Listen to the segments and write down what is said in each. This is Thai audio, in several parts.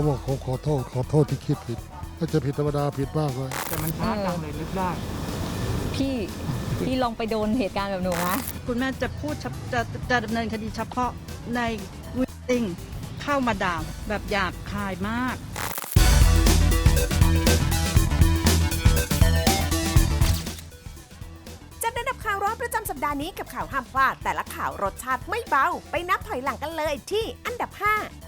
ผมบอกผมขอโทษขอโทษที่คิดผิดถ้าจะผิดธรรมดาผิดมากเลยแต่มันช้าจังเลยนึกได้พี่พี่ลองไปโดนเหตุการณ์แบบหนูนะคุณแม่จะพูดเฉพจะจะดำเนินคดีเฉพาะในวิติงเข้ามาด่าแบบหยาบคายมากจัดอันดับข่าวร้อนประจำสัปดาห์นี้กับข่าวห้ามพลาดแต่ละข่าวรสชาติไม่เบา ไปนับถอยหลังกันเลยที่อันดับ 5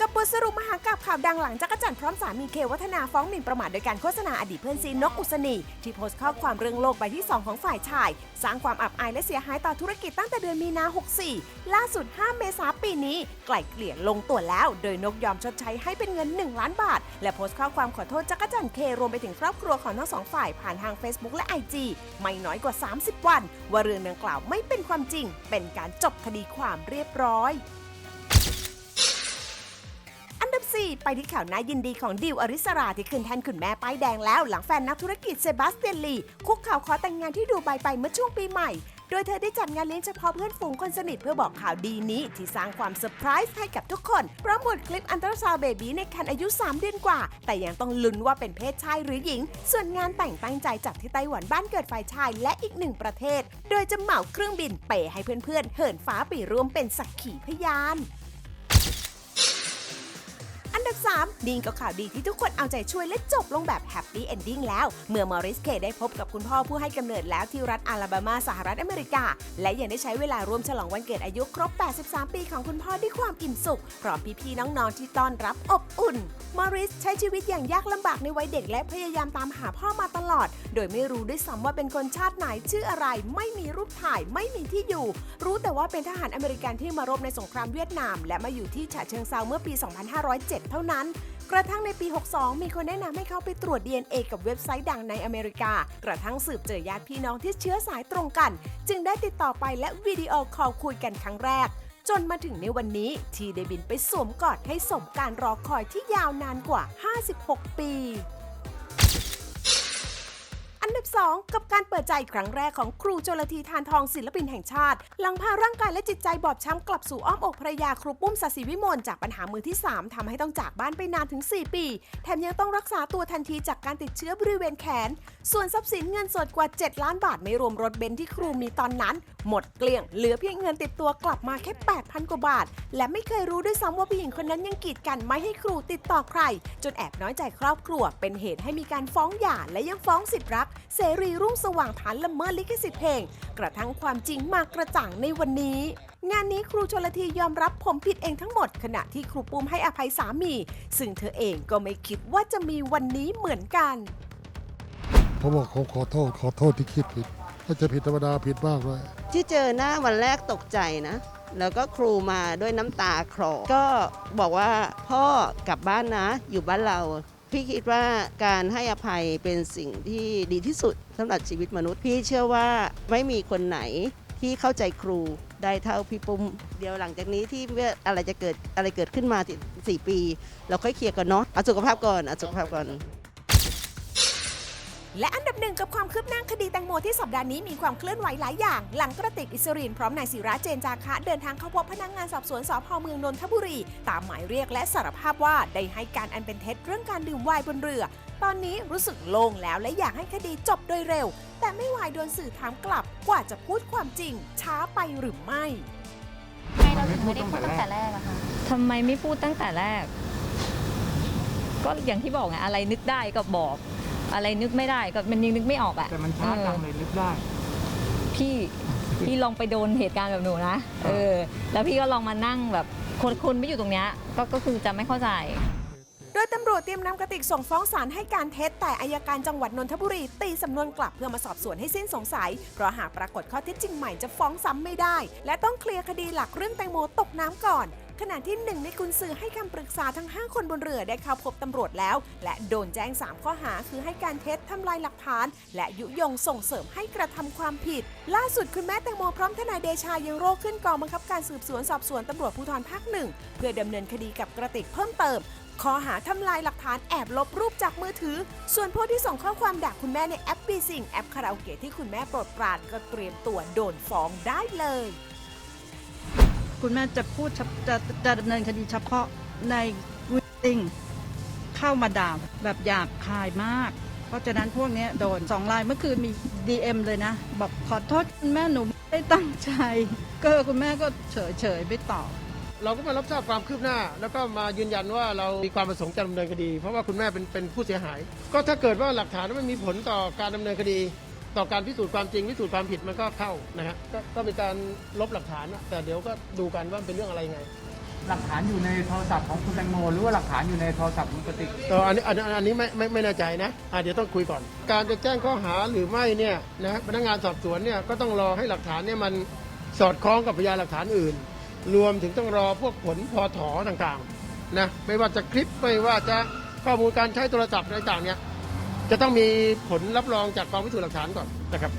กับบทสรุปมหากาบข่าวดังหลังจักรจันทร์พร้อมสามีเควัฒนาฟ้องหมิ่นประมาทโดยการโฆษณาอดีตเพื่อนซีนกอุศนีที่โพสต์ข้อความเรื่องโลกใบที่ 2 ของฝ่ายชาย สร้างความอับอายและเสียหายต่อธุรกิจตั้งแต่เดือนมีนา 64 ล่าสุด 5 เมษาปีนี้ ไกล่เกลี่ยลงตัวแล้ว โดยนกยอมชดใช้ให้เป็นเงิน 1 ล้านบาท และโพสต์ข้อความขอโทษจักรจันทร์เครวมไปถึงครอบครัวของทั้งสองฝ่ายผ่านทาง Facebook และ IG ไม่น้อยกว่า 30 วัน ว่าเรื่องดังกล่าวไม่เป็นความจริง เป็นการจบคดีความเรียบร้อย ไปที่ข่าวน่ายินดีของดิวอริสราที่ขึ้นแทนคุณแม่ป้ายแดงแล้ว หลังแฟนนักธุรกิจเซบาสเตียนลีคุกเข่าวขอแต่งงานที่ดูไบไปเมื่อช่วงปีใหม่ โดยเธอได้จัดงานเลี้ยงเฉพาะเพื่อนฝูงคนสนิทเพื่อบอกข่าวดีนี้ ที่สร้างความเซอร์ไพรส์ให้กับทุกคนพร้อมหมดคลิปอันตราซาวเบบีในคันอายุ 3 เดือนกว่า แต่ยังต้องลุ้นว่าเป็นเพศชายหรือหญิง ส่วนงานแต่งตั้งใจจัดที่ไต้หวันบ้านเกิดฝ่ายชายและอีกหนึ่งประเทศ โดยจะเหมาเครื่องบินเปย์ให้เพื่อนๆเหินฟ้าไปร่วมเป็นสักขีพยาน ดับ 3 นี่ก็ข่าวดีที่ทุกคนเอาใจช่วยและจบลงแบบแฮปปี้เอนดิ้งแล้ว เมื่อมอริสเคได้พบกับคุณพ่อผู้ให้กำเนิดแล้วที่รัฐอาลาบามาสหรัฐอเมริกา และยังได้ใช้เวลาร่วมฉลองวันเกิดอายุครบ 83 ปีของคุณพ่อด้วยความอิ่มสุขพร้อมพี่ๆน้องๆที่ต้อนรับอบอุ่น มอริสใช้ชีวิตอย่างยากลำบากในวัยเด็กและพยายามตามหาพ่อมาตลอด โดยไม่รู้ด้วยซ้ำว่าเป็นคนชาติไหนชื่ออะไร ไม่มีรูปถ่ายไม่มีที่อยู่ รู้แต่ว่าเป็นทหารอเมริกันที่มารบในสงครามเวียดนาม และมาอยู่ที่ฉะเชิงเซาเมื่อปี 2507เท่านั้น กระทั่งในปี 62 มีคนแนะนำให้เขาไปตรวจ DNA กับเว็บไซต์ดังในอเมริกา กระทั่งสืบเจอญาติพี่น้องที่เชื้อสายตรงกัน จึงได้ติดต่อไปและวิดีโอคอลคุยกันครั้งแรก จนมาถึงในวันนี้ที่ได้บินไปสวมกอดให้สมการรอคอยที่ยาวนานกว่า 56 ปี อันดับ2กับการเปิดใจครั้งแรกของครูโจลธีทานทองศิลปินแห่งชาติ หลังพาร่างกายและจิตใจบอบช้ำกลับสู่อ้อมอกภรรยาครูปุ้มศศิวิมลจากปัญหามือที่ 3ทำให้ต้องจากบ้านไปนานถึง 4 ปี แถมยังต้องรักษาตัวทันทีจากการติดเชื้อบริเวณแขน ส่วนทรัพย์สินเงินสดกว่า 7 ล้านบาทไม่รวมรถเบนซ์ที่ครูมีตอนนั้น หมดเกลี้ยงเหลือเพียงเงินติดตัวกลับมาแค่ 8,000 กว่าบาท และไม่เคยรู้ด้วยซ้ำว่าผู้หญิงคนนั้นยังกีดกันไม่ให้ครูติดต่อใคร จนแอบน้อยใจครอบครัว เป็นเหตุให้มีการฟ้องหย่าและยังฟ้องสิทธิรักเสรีรุ่งสว่างฐานละเมิดลิขสิทธิ์เพลง กระทั่งความจริงมากระจ่างในวันนี้ งานนี้ครูชลธียอมรับผมผิดเองทั้งหมด ขณะที่ครูปุ้มให้อภัยสามี ซึ่งเธอเองก็ไม่คิดว่าจะมีวันนี้เหมือนกันผมบอกผมขอโทษขอโทษที่คิดผิดถ้าจะผิดธรรมดาผิดมากเลยที่เจอหน้าวันแรกตกใจนะ แล้วก็ครูมาด้วยน้ำตาคลอก็บอกว่าพ่อกลับบ้านนะ อยู่บ้านเรา พี่คิดว่าการให้อภัยเป็นสิ่งที่ดีที่สุดสำหรับชีวิตมนุษย์ พี่เชื่อว่าไม่มีคนไหนที่เข้าใจครูได้เท่าพี่ปุ้ม เดี๋ยวหลังจากนี้ที่ว่าอะไรจะเกิดอะไรเกิดขึ้นมาสี่ปี เราค่อยเคลียร์กันเนาะเอาสุขภาพก่อนเอาสุขภาพก่อน และอันดับหนึ่งกับความคืบหน้าคดีแตงโมที่สัปดาห์นี้มีความเคลื่อนไหวหลายอย่าง หลังกระติกอิสรินพร้อมนายศิระเจนจาคะ เดินทางเข้าพบพนักงานสอบสวนสพเมืองนนทบุรี ตามหมายเรียกและสารภาพว่าได้ให้การอันเป็นเท็จเรื่องการดื่มไวน์บนเรือ ตอนนี้รู้สึกโล่งแล้วและอยากให้คดีจบโดยเร็ว แต่ไม่วายโดนสื่อถามกลับกว่าจะพูดความจริง ช้าไปหรือไม่ทำไมเราถึงไม่ได้พูดตั้งแต่แรกอะคะทำไมไม่พูดตั้งแต่แรก ก็อย่างที่บอกไงอะไรนึกได้ก็บอก อะไรนึกไม่ได้ก็มันยังนึกไม่ออกอะแต่มันช้าจังเลยนึกได้ พี่พี่ลองไปโดนเหตุการณ์แบบหนูนะเออ แล้วพี่ก็ลองมานั่งแบบคนคนไม่อยู่ตรงเนี้ยก็ก็คือจะไม่เข้าใจ โดยตำรวจเตรียมนำกระติกส่งฟ้องศาลให้การเท็จแต่อายการจังหวัดนนทบุรี ตีสำนวนกลับเพื่อมาสอบสวนให้สิ้นสงสัย เพราะหากปรากฏข้อเท็จจริงใหม่จะฟ้องซ้ำไม่ได้ และต้องเคลียร์คดีหลักเรื่องแตงโมตกน้ำก่อน ขณะที่หนึ่งในกุญสือให้คำปรึกษาทั้ง 5 คนบนเรือได้เข้าพบตำรวจแล้ว และโดนแจ้ง 3 ข้อหาคือให้การเท็จทำลายหลักฐาน และยุยงส่งเสริมให้กระทำความผิด ล่าสุดคุณแม่แตงโมพร้อมทนายเดชายังโรคขึ้นกองบังคับการสืบสวนสอบสวนตำรวจภูธรภาคหนึ่งเพื่อดำเนินคดีกับกระติกเพิ่มเติมข้อหาทำลายหลักฐานแอบลบรูปจากมือถือ ส่วนพวกที่ส่งข้อความด่าคุณแม่ในแอปบีซิงแอปคาราโอเกะที่คุณแม่โปรดปรานก็เตรียมตัวโดนฟ้องได้เลย คุณแม่จะพูดเฉจะจะดำเนินคดีเฉพาะในวิติงเข้ามาด่าแบบหยาบคายมาก เพราะฉะนั้นพวกนี้โดนสองลายเมื่อคืนมี DM เลยนะ บอกขอโทษคุณแม่หนูไม่ได้ตั้งใจ ก็คุณแม่ก็เฉยเฉยๆไม่ตอบเราก็มารับทราบความคืบหน้า แล้วก็มายืนยันว่าเรามีความประสงค์จะดำเนินคดี เพราะว่าคุณแม่เป็นเป็นผู้เสียหาย ก็ถ้าเกิดว่าหลักฐานมันมีผลต่อการดำเนินคดี ต่อการพิสูจน์ความจริงพิสูจน์ความผิดมันก็เข้านะฮะก็ก็เป็นการลบหลักฐานนะแต่เดี๋ยวก็ดูกันว่ามันเป็นเรื่องอะไรไง หลักฐานอยู่ในโทรศัพท์ของคุณแตงโมหรือว่าหลักฐานอยู่ในโทรศัพท์ของคุณกติกเอออันนี้อันนี้อันนี้ไม่ไม่ไม่แน่ใจนะอะเดี๋ยวต้องคุยก่อน การจะแจ้งข้อหาหรือไม่เนี่ยนะพนักงานสอบสวนเนี่ยก็ต้องรอให้หลักฐานเนี่ยมันสอดคล้องกับพยานหลักฐานอื่น รวมถึงต้องรอพวกผลพอถอต่างๆนะไม่ว่าจะคลิปไม่ว่าจะข้อมูลการใช้โทรศัพท์อะไรต่างๆเนี่ย จะต้องมีผลรับรองจากกองพิสูจน์หลักฐานก่อนนะครับ